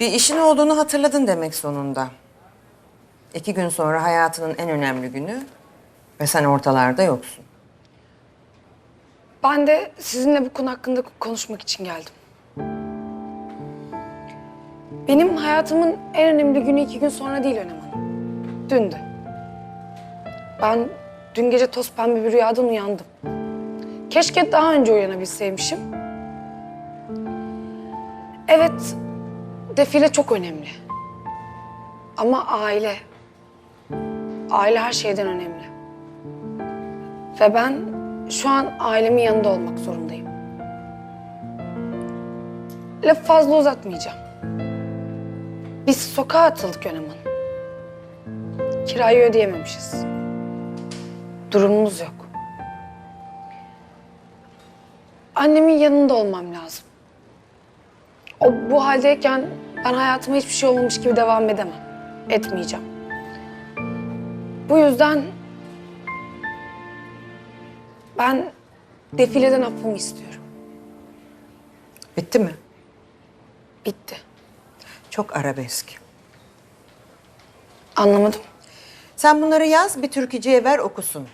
Bir işin olduğunu hatırladın demek sonunda. İki gün sonra hayatının en önemli günü ve sen ortalarda yoksun. Ben de sizinle bu konu hakkında konuşmak için geldim. Benim hayatımın en önemli günü iki gün sonra değil Önem Hanım. Dündü. Ben dün gece toz pembe bir rüyadan uyandım. Keşke daha önce uyanabilseymişim. Evet, defile çok önemli. Ama aile, aile her şeyden önemli. Ve ben şu an ailemin yanında olmak zorundayım. Lafı fazla uzatmayacağım. Biz sokağa atıldık Önem. Kirayı ödeyememişiz. Durumumuz yok. Annemin yanında olmam lazım. O bu haldeyken ben hayatıma hiçbir şey olmamış gibi devam edemem. Etmeyeceğim. Bu yüzden ben defileden affımı istiyorum. Bitti mi? Bitti. Çok arabesk. Anlamadım. Sen bunları yaz, bir türkücüye ver okusun.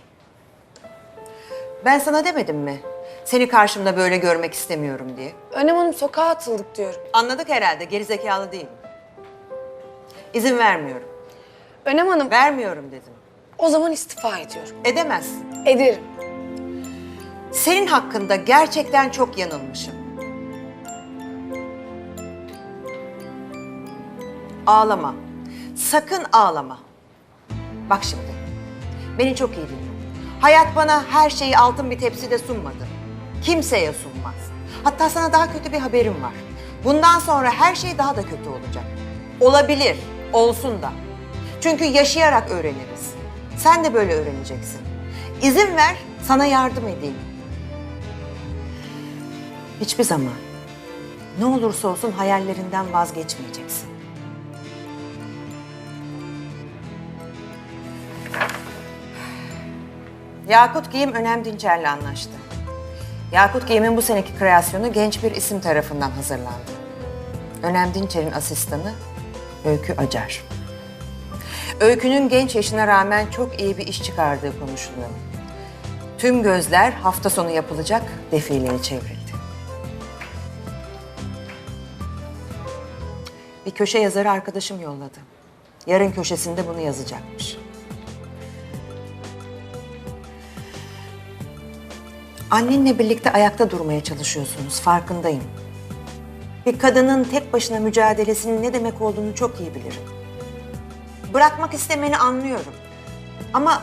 Ben sana demedim mi? Seni karşımda böyle görmek istemiyorum diye. Önem Hanım sokağa atıldık diyorum. Anladık herhalde, gerizekalı değil. İzin vermiyorum. Önem Hanım Vermiyorum dedim. o zaman istifa ediyorum. Edemezsin. Ederim. Senin hakkında gerçekten çok yanılmışım. Ağlama. Sakın ağlama. Bak şimdi. Beni çok iyi dinle. Hayat bana her şeyi altın bir tepside sunmadı. Kimseye sunmaz. Hatta sana daha kötü bir haberim var. Bundan sonra her şey daha da kötü olacak. Olabilir, olsun da. Çünkü yaşayarak öğreniriz. Sen de böyle öğreneceksin. İzin ver, sana yardım edeyim. Hiçbir zaman ne olursa olsun hayallerinden vazgeçmeyeceksin. Yakut Giyim Önem Dinçer'le anlaştı. Yakut Giyim'in bu seneki kreasyonu genç bir isim tarafından hazırlandı. Önem Dinçer'in asistanı Öykü Acar. Öykü'nün genç yaşına rağmen çok iyi bir iş çıkardığı konuşuluyor. Tüm gözler hafta sonu yapılacak defileye çevrildi. Bir köşe yazarı arkadaşım yolladı. Yarın köşesinde bunu yazacakmış. Annenle birlikte ayakta durmaya çalışıyorsunuz, farkındayım. Bir kadının tek başına mücadelesinin ne demek olduğunu çok iyi bilirim. Bırakmak istemeni anlıyorum. Ama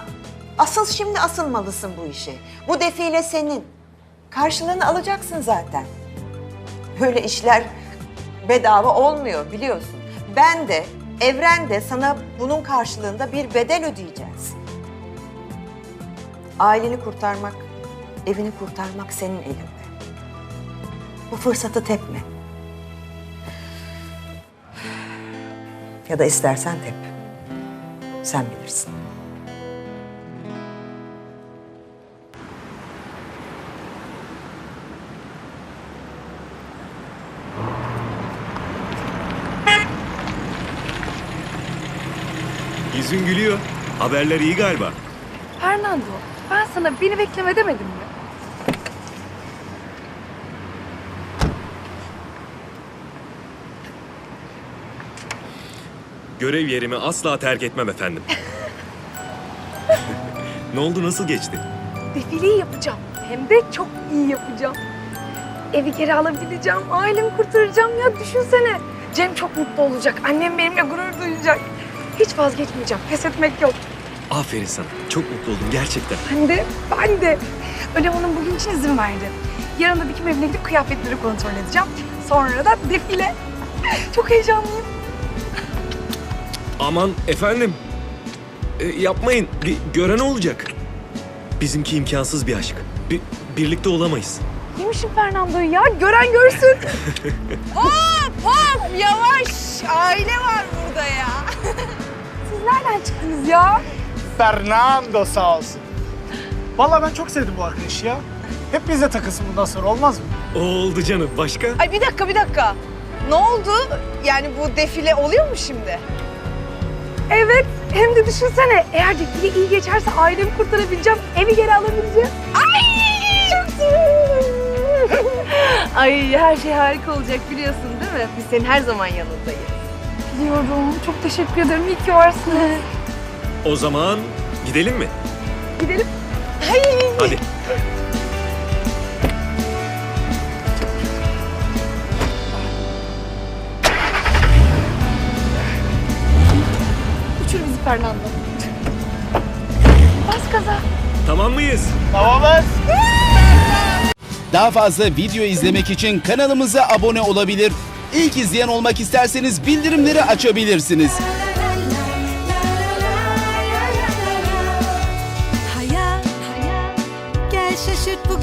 asıl şimdi asılmalısın bu işe. Bu defile senin. Karşılığını alacaksın zaten. Böyle işler bedava olmuyor biliyorsun. Ben de, evren de sana bunun karşılığında bir bedel ödeyeceğiz. Aileni kurtarmak, evini kurtarmak senin elinde. Bu fırsatı tepme. Ya da istersen tep. Sen bilirsin. Yüzün gülüyor. Haberler iyi galiba. Fernando, ben sana beni bekleme demedim mi? Görev yerimi asla terk etmem efendim. ne oldu nasıl geçti? Defileyi yapacağım. Hem de çok iyi yapacağım. Evi geri alabileceğim, ailemi kurtaracağım ya düşünsene. Cem çok mutlu olacak, annem benimle gurur duyacak. Hiç vazgeçmeyeceğim, pes etmek yok. Aferin sana. Çok mutlu oldum gerçekten. Ben de, ben de. Önem Hanım bugün için izin verdi. Yarın da dikim evine gidip kıyafetleri kontrol edeceğim. Sonra da defile. Çok heyecanlıyım. Aman efendim. E, yapmayın. Bir gören olacak. Bizimki imkansız bir aşk. Bir, birlikte olamayız. Yemişim Fernando'yu ya, gören görsün. Hop yavaş aile var burada ya. Siz nereden çıktınız ya? Fernando sağ olsun. Vallahi ben çok sevdim bu arkadaşı ya. Hep bizle takılsın bundan sonra olmaz mı? Oldu canım. Başka? Ay bir dakika bir dakika. Ne oldu? Yani bu defile oluyor mu şimdi? Evet. Hem de düşünsene eğer defile iyi geçerse ailemi kurtarabileceğim. Evi geri alabileceğim. Ay çok sevindim. Ay her şey harika olacak biliyorsun değil mi? Biz senin her zaman yanındayız. Biliyorum. Çok teşekkür ederim. İyi ki varsınız. O zaman gidelim mi? Gidelim. Hadi. Uçur bizi Fernando. Bas gaza. Tamam mıyız? Tamamız. Daha fazla video izlemek için kanalımıza abone olabilir. İlk izleyen olmak isterseniz bildirimleri açabilirsiniz. Hayat, gel şaşırt bugün beni